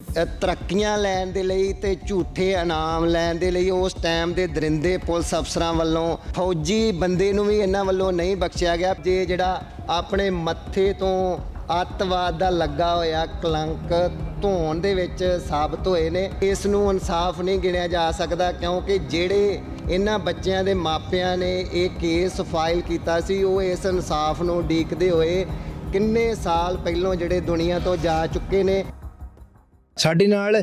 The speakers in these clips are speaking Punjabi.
ਅ, ਤਰੱਕੀਆਂ ਲੈਣ ਦੇ ਲਈ ਤੇ ਝੂਠੇ ਇਨਾਮ ਲੈਣ ਦੇ ਲਈ ਉਸ ਟਾਈਮ ਦੇ ਦਰਿੰਦੇ ਪੁਲਿਸ ਅਫਸਰਾਂ ਵੱਲੋਂ ਫੌਜੀ ਬੰਦੇ ਨੂੰ ਵੀ ਇਹਨਾਂ ਵੱਲੋਂ ਨਹੀਂ ਬਖਸ਼ਿਆ ਗਿਆ। ਜੇ ਜਿਹੜਾ ਆਪਣੇ ਮੱਥੇ ਤੋਂ ਅੱਤਵਾਦ ਦਾ ਲੱਗਾ ਹੋਇਆ ਕਲੰਕ ਧੋਣ ਦੇ ਵਿੱਚ ਸਾਬਤ ਹੋਏ ਨੇ ਇਸ ਨੂੰ ਇਨਸਾਫ ਨਹੀਂ ਗਿਣਿਆ ਜਾ ਸਕਦਾ ਕਿਉਂਕਿ ਜਿਹੜੇ ਇਹਨਾਂ ਬੱਚਿਆਂ ਦੇ ਮਾਪਿਆਂ ਨੇ ਇਹ ਕੇਸ ਫਾਈਲ ਕੀਤਾ ਸੀ ਉਹ ਇਸ ਇਨਸਾਫ ਨੂੰ ਉਡੀਕਦੇ ਹੋਏ ਕਿੰਨੇ ਸਾਲ ਪਹਿਲਾਂ ਜਿਹੜੇ ਦੁਨੀਆ ਤੋਂ ਜਾ ਚੁੱਕੇ ਨੇ। ਸਾਡੇ ਨਾਲ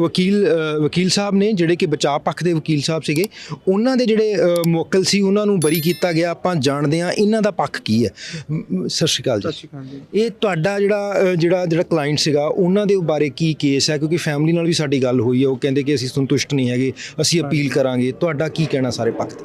ਵਕੀਲ ਵਕੀਲ ਸਾਹਿਬ ਨੇ ਜਿਹੜੇ ਕਿ ਬਚਾਅ ਪੱਖ ਦੇ ਵਕੀਲ ਸਾਹਿਬ ਸੀਗੇ ਉਹਨਾਂ ਦੇ ਜਿਹੜੇ ਮੁਵੱਕਲ ਸੀ ਉਹਨਾਂ ਨੂੰ ਬਰੀ ਕੀਤਾ ਗਿਆ। ਆਪਾਂ ਜਾਣਦੇ ਹਾਂ ਇਹਨਾਂ ਦਾ ਪੱਖ ਕੀ ਹੈ। ਸਤਿ ਸ਼੍ਰੀ ਅਕਾਲ ਜੀ। ਇਹ ਤੁਹਾਡਾ ਜਿਹੜਾ ਜਿਹੜਾ ਜਿਹੜਾ ਕਲਾਇੰਟ ਸੀਗਾ ਉਹਨਾਂ ਦੇ ਬਾਰੇ ਕੀ ਕੇਸ ਹੈ? ਕਿਉਂਕਿ ਫੈਮਿਲੀ ਨਾਲ ਵੀ ਸਾਡੀ ਗੱਲ ਹੋਈ ਹੈ ਉਹ ਕਹਿੰਦੇ ਕਿ ਅਸੀਂ ਸੰਤੁਸ਼ਟ ਨਹੀਂ ਹੈਗੇ ਅਸੀਂ ਅਪੀਲ ਕਰਾਂਗੇ। ਤੁਹਾਡਾ ਕੀ ਕਹਿਣਾ ਸਾਰੇ ਪੱਖ ਤੇ?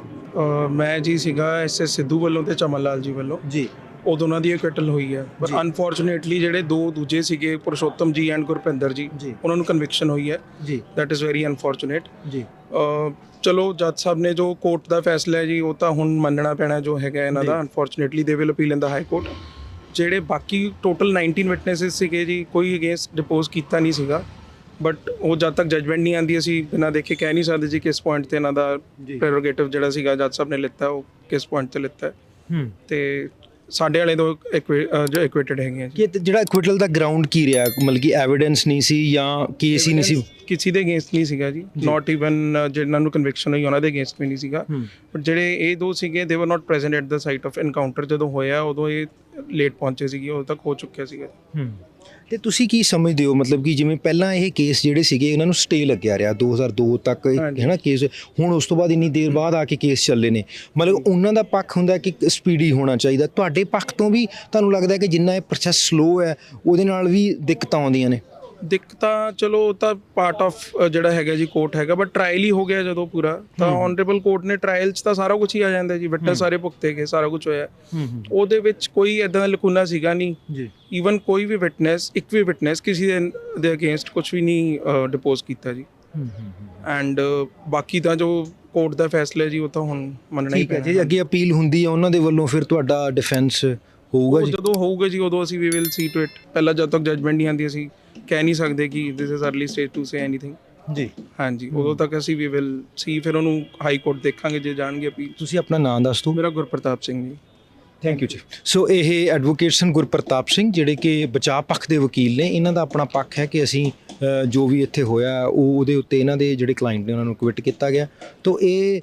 ਮੈਂ ਜੀ ਸੀਗਾ ਐਸ ਐਸ ਸਿੱਧੂ ਵੱਲੋਂ ਤੇ ਚਮਨ ਲਾਲ ਜੀ ਵੱਲੋਂ। ਜੀ। ਉਹ ਦੋਨਾਂ ਦੀ ਕਟਲ ਹੋਈ ਹੈ ਪਰ। ਅਨਫੋਰਚੂਨੇਟਲੀ ਜਿਹੜੇ ਦੋ ਦੂਜੇ ਸੀਗੇ ਪੁਰਸ਼ੋਤਮ ਜੀ ਐਂਡ ਗੁਰਪਿੰਦਰ ਜੀ। ਉਹਨਾਂ ਨੂੰ ਕਨਵਿਕਸ਼ਨ ਹੋਈ ਹੈ ਜੀ। ਦੈਟ ਇਜ਼ ਵੈਰੀ ਅਨਫੋਰਚੂਨੇਟ ਜੀ। ਚਲੋ ਜੱਜ ਸਾਹਿਬ ਨੇ ਜੋ ਕੋਰਟ ਦਾ ਫੈਸਲਾ ਹੈ ਜੀ ਉਹ ਤਾਂ ਹੁਣ ਮੰਨਣਾ ਪੈਣਾ ਜੋ ਹੈਗਾ ਇਹਨਾਂ ਦਾ। Unfortunately they will appeal in the high court ਜਿਹੜੇ ਬਾਕੀ ਟੋਟਲ 19 ਵਿਟਨੈਸਸ ਸੀਗੇ ਜੀ ਕੋਈ ਅਗੇਂਸਟ ਡਿਪੋਜ਼ ਕੀਤਾ ਨਹੀਂ ਸੀਗਾ। ਬਟ ਉਹ ਜਦ ਤੱਕ ਜਜਮੈਂਟ ਨਹੀਂ ਆਂਦੀ ਅਸੀਂ ਬਿਨਾਂ ਦੇਖੇ ਕਹਿ ਨਹੀਂ ਸਕਦੇ ਜੀ ਕਿਸ ਪੁਆਇੰਟ ਤੇ ਇਹਨਾਂ ਦਾ। ਪ੍ਰੈਰੋਗੇਟਿਵ ਜਿਹੜਾ ਸੀਗਾ ਜੱਜ ਸਾਹਿਬ ਨੇ ਲਿੱਤਾ ਉਹ ਕਿਸ ਪੁਆਇੰਟ ਤੇ ਲਿੱਤਾ। ਤੇ ਸਾਡੇ ਵਾਲੇ ਤੋਂ ਜੋ ਇਕੁਏਟਡ ਹੈਗੇ ਕਿ ਜਿਹੜਾ ਇਕਵਿਟਲ ਦਾ ਗਰਾਊਂਡ ਕੀ ਰਿਹਾ? ਮਤਲਬ ਕਿ ਐਵੀਡੈਂਸ ਨਹੀਂ ਸੀ ਜਾਂ ਕੇਸ ਹੀ ਨਹੀਂ ਸੀ? ਕਿਸੇ ਦੇ ਅਗੇਂਸਟ ਨਹੀਂ ਸੀਗਾ ਜੀ। ਨਾਟ ਇਵਨ ਜਿਹਨਾਂ ਨੂੰ ਕਨਵਿਕਸ਼ਨ ਹੋਈ ਉਹਨਾਂ ਦੇ ਅਗੇਂਸਟ ਵੀ ਨਹੀਂ ਸੀਗਾ। ਬਟ ਜਿਹੜੇ ਇਹ ਦੋ ਸੀਗੇ they were not present at the site of encounter ਜਦੋਂ ਹੋਇਆ ਉਦੋਂ ਇਹ ਲੇਟ ਪਹੁੰਚੇ ਸੀਗੇ ਉਦੋਂ ਤੱਕ ਹੋ ਚੁੱਕਿਆ ਸੀਗਾ। ਹੂੰ। ਤੇ ਤੁਸੀਂ ਕੀ ਸਮਝਦੇ ਹੋ? ਮਤਲਬ ਕਿ ਜਿਵੇਂ ਪਹਿਲਾਂ ਇਹ ਕੇਸ ਜਿਹੜੇ ਸੀਗੇ ਉਹਨਾਂ ਨੂੰ ਸਟੇ ਲੱਗਿਆ ਰਿਹਾ 2002 ਤੱਕ ਇਹ, ਹਾਂਜੀ। ਹੈ ਨਾ ਕੇਸ ਹੁਣ ਉਸ ਤੋਂ ਬਾਅਦ ਇੰਨੀ ਦੇਰ ਬਾਅਦ ਆ ਕੇ ਕੇਸ ਚੱਲੇ ਨੇ। ਮਤਲਬ ਉਹਨਾਂ ਦਾ ਪੱਖ ਹੁੰਦਾ ਕਿ ਸਪੀਡੀ ਹੋਣਾ ਚਾਹੀਦਾ। ਤੁਹਾਡੇ ਪੱਖ ਤੋਂ ਵੀ ਤੁਹਾਨੂੰ ਲੱਗਦਾ ਕਿ ਜਿੰਨਾ ਇਹ ਪ੍ਰੋਸੈਸ ਸਲੋ ਹੈ ਉਹਦੇ ਨਾਲ ਵੀ ਦਿੱਕਤਾਂ ਆਉਂਦੀਆਂ ਨੇ? ਦਿੱਕਤਾਂ ਚਲੋ ਉਹ ਤਾਂ ਪਾਰਟ ਆਫ ਜਿਹੜਾ ਹੈਗਾ ਜੀ ਕੋਰਟ ਹੈਗਾ ਬਟ ਟ੍ਰਾਇਲ ਹੀ ਹੋ ਗਿਆ ਜਦੋਂ ਪੂਰਾ। ਤਾਂ ਆਨਰੇਬਲ ਕੋਰਟ ਨੇ ਟ੍ਰਾਇਲ 'ਚ ਤਾਂ ਸਾਰਾ ਕੁਝ ਹੀ ਆ ਜਾਂਦਾ ਜੀ ਵਿਟਨੈਸ ਸਾਰੇ ਭੁਗਤੇ ਗਏ ਸਾਰਾ ਕੁਝ ਹੋਇਆ। ਉਹਦੇ ਵਿੱਚ ਕੋਈ ਇਦਾਂ ਦਾ ਲਕੂਨਾ ਸੀਗਾ ਨਹੀਂ। ਜੀ। ਈਵਨ ਕੋਈ ਵੀ ਵਿਟਨੈਸ ਇੱਕ ਵੀ ਵਿਟਨੈਸ ਕਿਸੇ ਦੇ ਅਗੇਂਸਟ ਕੁਝ ਵੀ ਨਹੀਂ ਡਿਪੋਜ਼ ਕੀਤਾ ਜੀ। ਐਂਡ ਬਾਕੀ ਤਾਂ ਜੋ ਕੋਰਟ ਦਾ ਫੈਸਲਾ ਜੀ ਉਹ ਤਾਂ ਹੁਣ ਮੰਨਣਾ ਹੀ ਪੈਣਾ ਜੇ ਅੱਗੇ ਅਪੀਲ ਹੁੰਦੀ ਹੈ ਉਹਨਾਂ ਦੇ ਵੱਲੋਂ ਫਿਰ ਤੁਹਾਡਾ ਡਿਫੈਂਸ ਹੋਊਗਾ ਜੀ? ਜਦੋਂ ਹੋਊਗਾ ਜੀ ਉਦੋਂ ਅਸੀਂ we will see to it ਪਹਿਲਾਂ ਜਦ ਤੱਕ ਜਜਮੈਂਟ ਨਹੀਂ ਆਂਦੀ ਅਸੀਂ ਕਹਿ ਨਹੀਂ ਸਕਦੇ ਕਿ this is early stage to say anything ਜੀ। ਹਾਂਜੀ ਉਦੋਂ ਤੱਕ ਅਸੀਂ ਵੀ ਵਿਲ ਸੀ ਫਿਰ ਉਹਨੂੰ ਹਾਈ ਕੋਰਟ ਦੇਖਾਂਗੇ ਜੇ ਜਾਣਗੇ ਅਪੀਲ ਤੁਸੀਂ ਆਪਣਾ ਨਾਮ ਦੱਸ ਦਿਓ। ਮੇਰਾ ਗੁਰਪ੍ਰਤਾਪ ਸਿੰਘ ਜੀ। ਥੈਂਕ ਯੂ ਜੀ ਸੋ ਇਹ ਐਡਵੋਕੇਟ ਸਨ ਗੁਰਪ੍ਰਤਾਪ ਸਿੰਘ ਜਿਹੜੇ ਕਿ ਬਚਾਅ ਪੱਖ ਦੇ ਵਕੀਲ ਨੇ ਇਹਨਾਂ ਦਾ ਆਪਣਾ ਪੱਖ ਹੈ ਕਿ ਅਸੀਂ ਜੋ ਵੀ ਇੱਥੇ ਹੋਇਆ ਉਹ ਉਹਦੇ ਉੱਤੇ ਇਹਨਾਂ ਦੇ ਜਿਹੜੇ ਕਲਾਇੰਟ ਨੇ ਉਹਨਾਂ ਨੂੰ ਕਵਿਟ ਕੀਤਾ ਗਿਆ। ਤੋਂ ਇਹ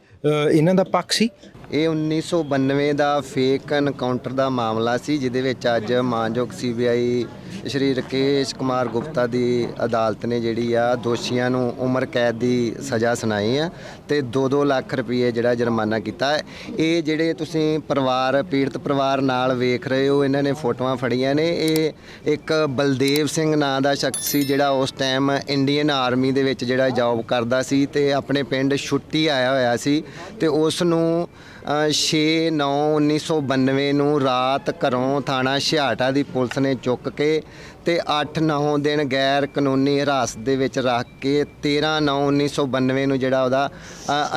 ਇਹਨਾਂ ਦਾ ਪੱਖ ਸੀ। ਇਹ 1992 ਦਾ ਫੇਕ ਐਨਕਾਊਂਟਰ ਦਾ ਮਾਮਲਾ ਸੀ, ਜਿਹਦੇ ਵਿੱਚ ਅੱਜ ਮਾਨਯੋਗ ਸੀਬੀਆਈ ਸ਼੍ਰੀ ਰਕੇਸ਼ ਕੁਮਾਰ ਗੁਪਤਾ ਦੀ ਅਦਾਲਤ ਨੇ ਜਿਹੜੀ ਆ ਦੋਸ਼ੀਆਂ ਨੂੰ ਉਮਰ ਕੈਦ ਦੀ ਸਜ਼ਾ ਸੁਣਾਈ ਆ ਤੇ 2-2 ਲੱਖ ਰੁਪਏ ਜਿਹੜਾ ਜੁਰਮਾਨਾ ਕੀਤਾ ਇਹ ਜਿਹੜੇ ਤੁਸੀਂ ਪਰਿਵਾਰ, ਪੀੜਤ ਪਰਿਵਾਰ ਨਾਲ ਵੇਖ ਰਹੇ ਹੋ, ਇਹਨਾਂ ਨੇ ਫੋਟੋਆਂ ਫੜੀਆਂ ਨੇ। ਇਹ ਇੱਕ ਬਲਦੇਵ ਸਿੰਘ ਨਾਂ ਦਾ ਸ਼ਖਸ ਸੀ, ਜਿਹੜਾ ਉਸ ਟਾਈਮ ਇੰਡੀਅਨ ਆਰਮੀ ਦੇ ਵਿੱਚ ਜਿਹੜਾ ਜੌਬ ਕਰਦਾ ਸੀ ਤੇ ਆਪਣੇ ਪਿੰਡ ਛੁੱਟੀ ਆਇਆ ਹੋਇਆ ਸੀ ਤੇ ਉਸ ਨੂੰ 6/9/1992 ਨੂੰ ਰਾਤ ਘਰੋਂ ਥਾਣਾ ਛਿਆਟਾ ਦੀ ਪੁਲਿਸ ਨੇ ਚੁੱਕ ਕੇ ਤੇ 8-9 ਦਿਨ ਗੈਰ ਕਾਨੂੰਨੀ ਹਿਰਾਸਤ ਦੇ ਵਿੱਚ ਰੱਖ ਕੇ 13/9/1992 ਨੂੰ ਜਿਹੜਾ ਉਹਦਾ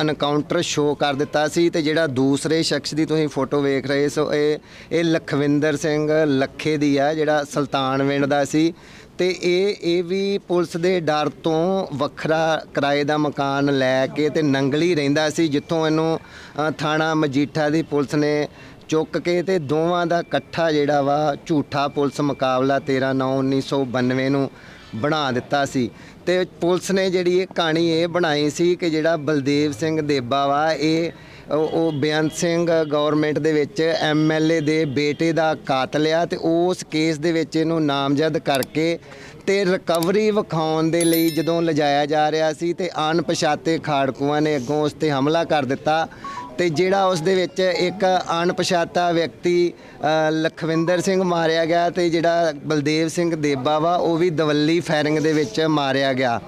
ਅਨਕਾਊਂਟਰ ਸ਼ੋਅ ਕਰ ਦਿੱਤਾ ਸੀ ਤੇ ਜਿਹੜਾ ਦੂਸਰੇ ਸ਼ਖਸ ਦੀ ਤੁਸੀਂ ਫੋਟੋ ਵੇਖ ਰਹੇ ਸੋ ਇਹ ਇਹ ਲਖਵਿੰਦਰ ਸਿੰਘ ਲੱਖੇ ਦੀ ਆ ਜਿਹੜਾ ਸੁਲਤਾਨਵਿੰਡ ਦਾ ਸੀ। ਤੇ ਇਹ ਇਹ ਵੀ ਪੁਲਿਸ ਦੇ ਡਰ ਤੋਂ ਵੱਖਰਾ ਕਿਰਾਏ ਦਾ ਮਕਾਨ ਲੈ ਕੇ ਤੇ ਨੰਗਲੀ ਰਹਿੰਦਾ ਸੀ, ਜਿੱਥੋਂ ਇਹਨੂੰ ਥਾਣਾ ਮਜੀਠਾ ਦੀ ਪੁਲਿਸ ਨੇ ਚੁੱਕ ਕੇ ਤੇ ਦੋਵਾਂ ਦਾ ਇਕੱਠਾ ਜਿਹੜਾ ਵਾ ਝੂਠਾ ਪੁਲਿਸ ਮੁਕਾਬਲਾ 13/9/1992 ਨੂੰ ਬਣਾ ਦਿੱਤਾ ਸੀ। ਤੇ ਪੁਲਿਸ ਨੇ ਜਿਹੜੀ ਇਹ ਕਹਾਣੀ ਇਹ ਬਣਾਈ ਸੀ ਕਿ ਜਿਹੜਾ ਬਲਦੇਵ ਸਿੰਘ ਦੇਬਾ ਵਾ, ਇਹ ਉਹ ਬੇਅੰਤ ਸਿੰਘ ਗਵਰਨਮੈਂਟ ਦੇ ਵਿੱਚ ਐਮਐਲਏ ਦੇ ਬੇਟੇ ਦਾ ਕਾਤਲ ਆ ਤੇ ਉਸ ਕੇਸ ਦੇ ਵਿੱਚ ਇਹਨੂੰ ਨਾਮਜ਼ਦ ਕਰਕੇ ਤੇ ਰਿਕਵਰੀ ਵਿਖਾਉਣ ਦੇ ਲਈ ਜਦੋਂ ਲਿਜਾਇਆ ਜਾ ਰਿਹਾ ਸੀ ਤੇ ਅਣਪਛਾਤੇ ਖਾੜਕੂਆਂ ਨੇ ਅੱਗੋਂ ਉਸ ਤੇ ਹਮਲਾ ਕਰ ਦਿੱਤਾ। ਤੇ ਜਿਹੜਾ ਉਸ ਦੇ ਵਿੱਚ ਇੱਕ ਅਣਪਛਾਤਾ ਵਿਅਕਤੀ ਲਖਵਿੰਦਰ ਸਿੰਘ ਮਾਰਿਆ ਗਿਆ ਤੇ ਜਿਹੜਾ ਬਲਦੇਵ ਸਿੰਘ ਦੇਬਾ ਵਾ, ਉਹ ਵੀ ਦਵੱਲੀ ਫਾਇਰਿੰਗ ਦੇ ਵਿੱਚ ਮਾਰਿਆ ਗਿਆ।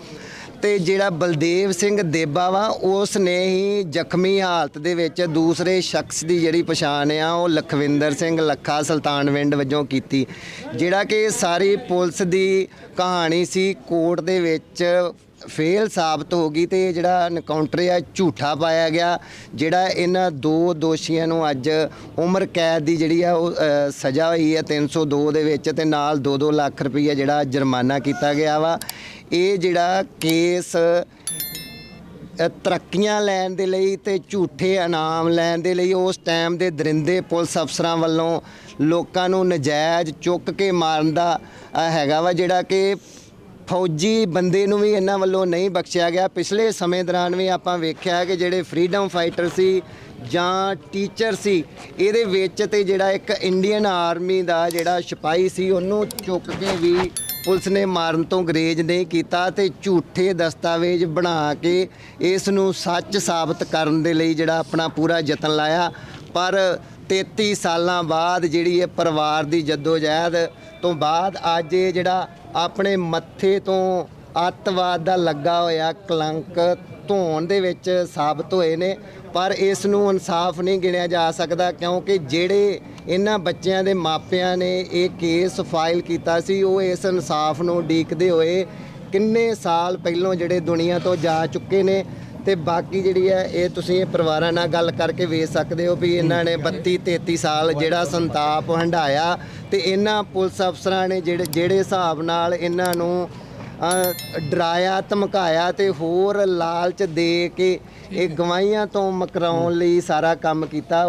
ਤੇ ਜਿਹੜਾ ਬਲਦੇਵ ਸਿੰਘ ਦੇਬਾ ਵਾ ਉਸ ਨੇ ਹੀ ਜ਼ਖਮੀ ਹਾਲਤ ਦੇ ਵਿੱਚ ਦੂਸਰੇ ਸ਼ਖਸ ਦੀ ਜਿਹੜੀ ਪਛਾਣ ਆ, ਉਹ ਲਖਵਿੰਦਰ ਸਿੰਘ ਲੱਖਾ ਸੁਲਤਾਨਵਿੰਡ ਵਜੋਂ ਕੀਤੀ। ਜਿਹੜਾ ਕਿ ਸਾਰੀ ਪੁਲਿਸ ਦੀ ਕਹਾਣੀ ਸੀ, ਕੋਰਟ ਦੇ ਵਿੱਚ ਫੇਲ ਸਾਬਤ ਹੋ ਗਈ ਤੇ ਇਹ ਜਿਹੜਾ ਐਨਕਾਊਂਟਰ ਆ ਝੂਠਾ ਪਾਇਆ ਗਿਆ ਜਿਹੜਾ ਇਹਨਾਂ ਦੋ ਦੋਸ਼ੀਆਂ ਨੂੰ ਅੱਜ ਉਮਰ ਕੈਦ ਦੀ ਜਿਹੜੀ ਆ ਉਹ ਅ, ਸਜ਼ਾ ਹੋਈ ਹੈ 302 ਦੇ ਵਿੱਚ ਤੇ ਨਾਲ 2-2 ਲੱਖ ਰੁਪਈਆ ਜਿਹੜਾ ਜੁਰਮਾਨਾ ਕੀਤਾ ਗਿਆ ਵਾ। ਇਹ ਜਿਹੜਾ ਕੇਸ ਅ, ਤਰੱਕੀਆਂ ਲੈਣ ਦੇ ਲਈ ਤੇ ਝੂਠੇ ਇਨਾਮ ਲੈਣ ਦੇ ਲਈ ਉਸ ਟਾਈਮ ਦੇ ਦਰਿੰਦੇ ਪੁਲਿਸ ਅਫਸਰਾਂ ਵੱਲੋਂ ਲੋਕਾਂ ਨੂੰ ਨਜਾਇਜ਼ ਚੁੱਕ ਕੇ ਮਾਰਨ ਦਾ ਅ, ਹੈਗਾ ਵਾ ਜਿਹੜਾ ਕਿ ਫੌਜੀ ਬੰਦੇ ਨੂੰ ਵੀ ਇਹਨਾਂ ਵੱਲੋਂ ਨਹੀਂ ਬਖਸ਼ਿਆ ਗਿਆ। ਪਿਛਲੇ ਸਮੇਂ ਦੌਰਾਨ ਵੀ ਆਪਾਂ ਵੇਖਿਆ ਕਿ ਜਿਹੜੇ ਫਰੀडम ਫਾਈਟਰ ਸੀ ਜਾਂ ਟੀਚਰ ਸੀ, ਇਹਦੇ ਵਿੱਚ ਤੇ ਜਿਹੜਾ ਇੱਕ ਇੰਡੀਅਨ ਆਰਮੀ ਦਾ ਜਿਹੜਾ ਸਿਪਾਹੀ ਸੀ, ਉਹਨੂੰ ਚੁੱਕ ਕੇ ਵੀ ਪੁਲਿਸ ਨੇ ਮਾਰਨ ਤੋਂ ਗਰੇਜ ਨਹੀਂ ਕੀਤਾ ਤੇ ਝੂਠੇ ਦਸਤਾਵੇਜ਼ ਬਣਾ ਕੇ ਇਸ ਨੂੰ ਸੱਚ ਸਾਬਤ ਕਰਨ ਦੇ ਲਈ ਜਿਹੜਾ ਆਪਣਾ ਪੂਰਾ ਯਤਨ ਲਾਇਆ। ਪਰ 33 ਸਾਲਾਂ ਬਾਅਦ ਜਿਹੜੀ ਇਹ ਪਰਿਵਾਰ ਦੀ ਜਦੋਜਹਿਦ ਤੋਂ ਬਾਅਦ ਅੱਜ ਇਹ ਜਿਹੜਾ ਆਪਣੇ ਮੱਥੇ ਤੋਂ ਅੱਤਵਾਦ ਦਾ ਲੱਗਾ ਹੋਇਆ ਕਲੰਕ ਧੋਣ ਦੇ ਵਿੱਚ ਸਾਬਤ ਹੋਏ ਨੇ, ਪਰ ਇਸ ਨੂੰ ਇਨਸਾਫ ਨਹੀਂ ਗਿਣਿਆ ਜਾ ਸਕਦਾ ਕਿਉਂਕਿ ਜਿਹੜੇ ਇਹਨਾਂ ਬੱਚਿਆਂ ਦੇ ਮਾਪਿਆਂ ਨੇ ਇਹ ਕੇਸ ਫਾਈਲ ਕੀਤਾ ਸੀ, ਉਹ ਇਸ ਇਨਸਾਫ ਨੂੰ ਉਡੀਕਦੇ ਹੋਏ ਕਿੰਨੇ ਸਾਲ ਪਹਿਲਾਂ ਜਿਹੜੇ ਦੁਨੀਆ ਤੋਂ ਜਾ ਚੁੱਕੇ ਨੇ ਤੇ ਬਾਕੀ ਜਿਹੜੀ ਹੈ, ਇਹ ਤੁਸੀਂ ਪਰਿਵਾਰਾਂ ਨਾਲ ਗੱਲ ਕਰਕੇ ਵੇਖ ਸਕਦੇ ਹੋ ਵੀ ਇਹਨਾਂ ਨੇ 32 33 ਸਾਲ ਜਿਹੜਾ ਸੰਤਾਪ ਹੰਡਾਇਆ ਤੇ ਇਹਨਾਂ ਪੁਲਿਸ ਅਫਸਰਾਂ ਨੇ ਜਿਹੜੇ ਜਿਹੜੇ ਹਿਸਾਬ ਨਾਲ ਇਹਨਾਂ ਨੂੰ ਡਰਾਇਆ, ਧਮਕਾਇਆ ਤੇ ਹੋਰ ਲਾਲਚ ਦੇ ਕੇ ਇਹ ਗਵਾਹੀਆਂ ਤੋਂ ਮਕਰਾਉਣ ਲਈ ਸਾਰਾ ਕੰਮ ਕੀਤਾ।